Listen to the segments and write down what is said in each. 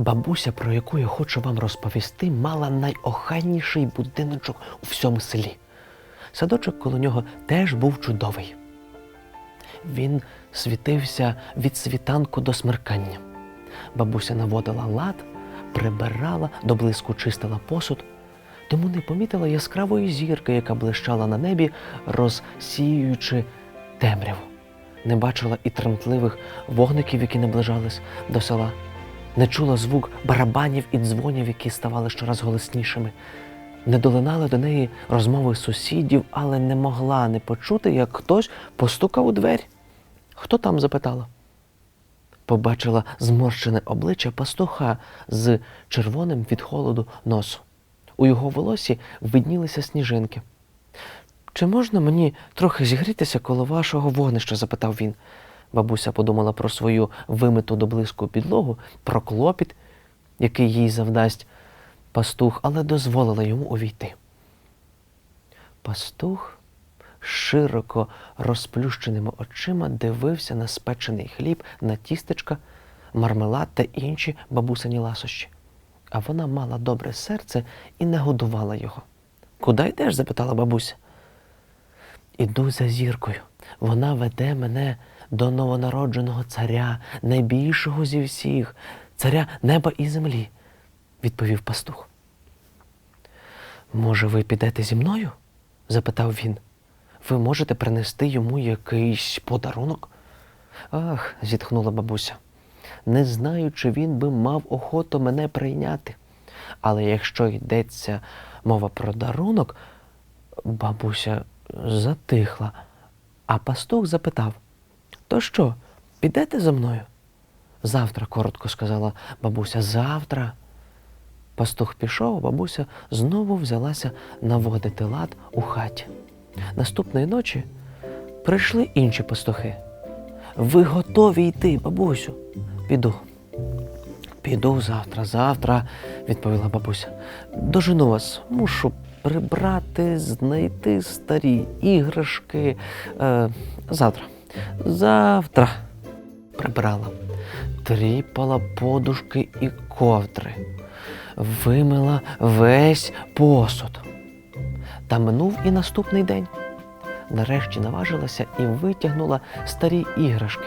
Бабуся, про яку я хочу вам розповісти, мала найохайніший будиночок у всьому селі. Садочок коло нього теж був чудовий. Він світився від світанку до смеркання. Бабуся наводила лад, прибирала, до блиску чистила посуд, тому не помітила яскравої зірки, яка блищала на небі, розсіюючи темряву. Не бачила і тремтливих вогників, які наближались до села. Не чула звук барабанів і дзвонів, які ставали щораз голоснішими. Не долинали до неї розмови сусідів, але не могла не почути, як хтось постукав у двері. Хто там запитала? Побачила зморщене обличчя пастуха з червоним від холоду носу. У його волосі виднілися сніжинки. Чи можна мені трохи зігрітися коло вашого вогнища? запитав він. Бабуся подумала про свою вимиту до блиску підлогу, про клопіт, який їй завдасть пастух, але дозволила йому увійти. Пастух широко розплющеними очима дивився на спечений хліб, на тістечка, мармелад та інші бабусині ласощі. А вона мала добре серце і не годувала його. Куди йдеш? запитала бабуся. Іду за зіркою. Вона веде мене до новонародженого царя, найбільшого зі всіх, царя неба і землі, відповів пастух. Може, ви підете зі мною? запитав він. Ви можете принести йому якийсь подарунок? Ах, зітхнула бабуся. Не знаю, чи він би мав охоту мене прийняти. Але якщо йдеться мова про дарунок, бабуся затихла, а пастух запитав: То що, підете за мною? Завтра, коротко сказала бабуся, завтра. Пастух пішов, бабуся знову взялася наводити лад у хаті. Наступної ночі прийшли інші пастухи. Ви готові йти, бабусю? Піду. Піду завтра, завтра, відповіла бабуся. Дожену вас, мушу прибрати, знайти старі іграшки. Е, завтра. Завтра прибрала. Тріпала подушки і ковдри, вимила весь посуд. Та минув і наступний день. Нарешті наважилася і витягнула старі іграшки.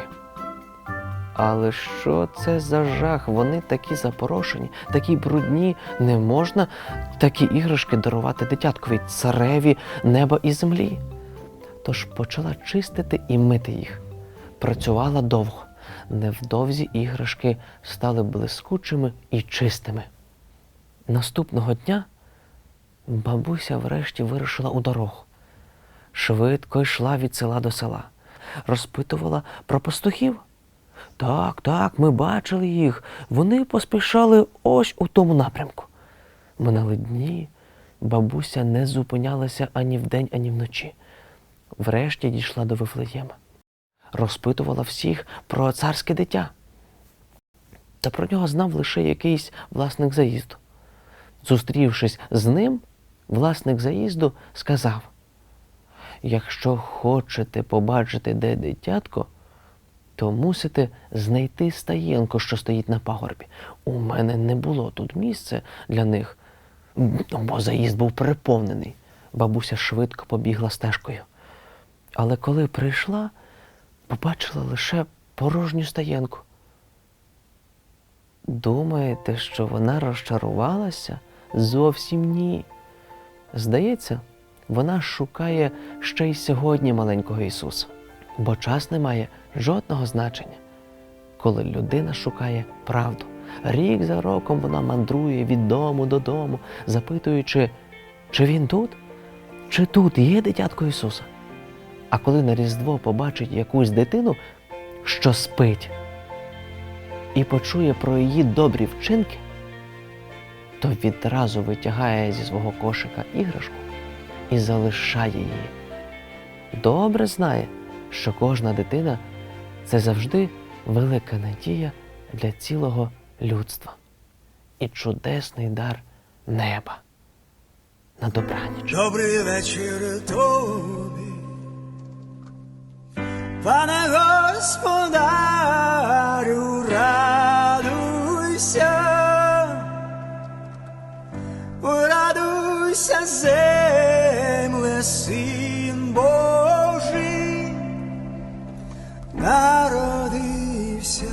Але що це за жах? Вони такі запорошені, такі брудні, не можна такі іграшки дарувати дитяткові, цареві неба і землі. Тож почала чистити і мити їх. Працювала довго. Невдовзі іграшки стали блискучими і чистими. Наступного дня бабуся врешті вирушила у дорогу. Швидко йшла від села до села, розпитувала про пастухів. Так, так, ми бачили їх. Вони поспішали ось у тому напрямку. Минали дні, бабуся не зупинялася ані вдень, ані вночі. Врешті дійшла до Вифлеєма. Розпитувала всіх про царське дитя. Та про нього знав лише якийсь власник заїзду. Зустрівшись з ним, власник заїзду сказав: Якщо хочете побачити, де дитятко, то мусите знайти стаєнку, що стоїть на пагорбі. У мене не було тут місця для них, бо заїзд був переповнений. Бабуся швидко побігла стежкою. Але коли прийшла, побачила лише порожню стаєнку. Думаєте, що вона розчарувалася? Зовсім ні. Здається, вона шукає ще й сьогодні маленького Ісуса, бо час не має жодного значення, коли людина шукає правду. Рік за роком вона мандрує від дому додому, запитуючи, чи він тут, чи тут є дитятко Ісуса. А коли на Різдво побачить якусь дитину, що спить, і почує про її добрі вчинки, то відразу витягає зі свого кошика іграшку і залишає її. Добре знає, що кожна дитина це завжди велика надія для цілого людства і чудесний дар неба на добраніч. Добрий вечір тобі, Пана господарю, радуйся, радуйся, земле, син Божий, народився,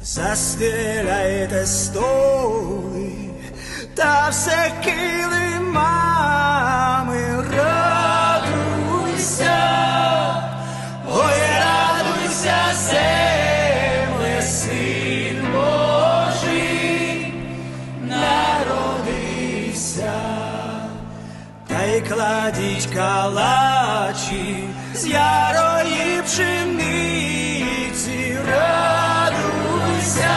застеляйте столи та все кили. й кладіть калачі з ярої пшениці радуйся.